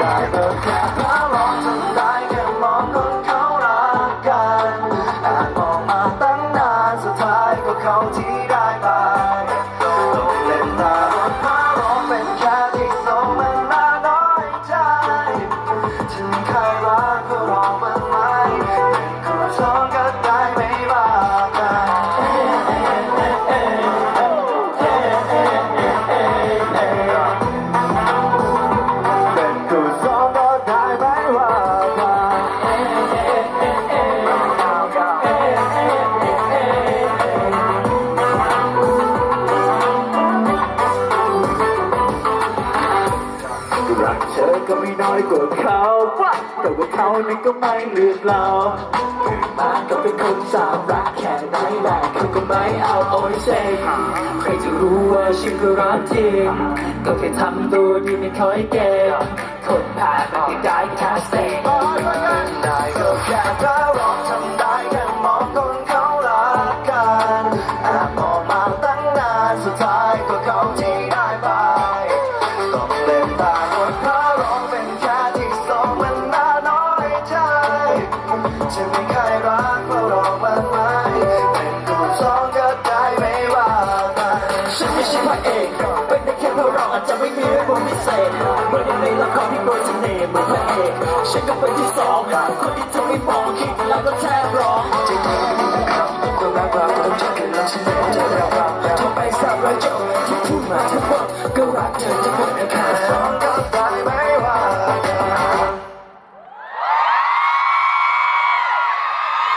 ได้เลิกแค่เพราะร้องทำได้แค่มองคนเขารักกันแอบมองมาตั้งนานสุดท้ายก็เข้าที่ได้ไปต้องเล่นตาบนฟ้าร้องเป็นแค่ที่ส่งมันน่าน้อยใจถึงใครรักก็รองมันไหมเเธอก็ไม่น้อยกว่าเขาแต่ว่าเขานั้นก็ไม่เลือกเราตื่นมาก็เป็นคนสามรักแค่ไหนแต่เขาก็ไม่เอาโอ้ยเซ่ใครจะรู้ว่าฉันก็รักจริงก็แค่ทำตัวดีไม่ค่อยเก่งคนผ่านมันก็ได้แค่เซ็ง ฉันไม่เคยรักเพราะรอมากมายเป็นตัวสองก็ได้ไม่ว่ามันฉันไม่ใช่พระเอกเป็นแค่เพระรออาจจะไม่มีเรื่องพิเศษเมื่อนในละครที่โดรยเสน่ห์เหมือนพระเอกฉันก็เป็นที่สองคนที่เธอไม่มองคิดแล้วก็แทบร้องจริงๆต้องรักเราต้องชอบเราฉันไม่ต้องเจอเราเธอไปสับเราจบที่พูดมาทั้งหมดก็รักเธอทั้งหมดนะคะ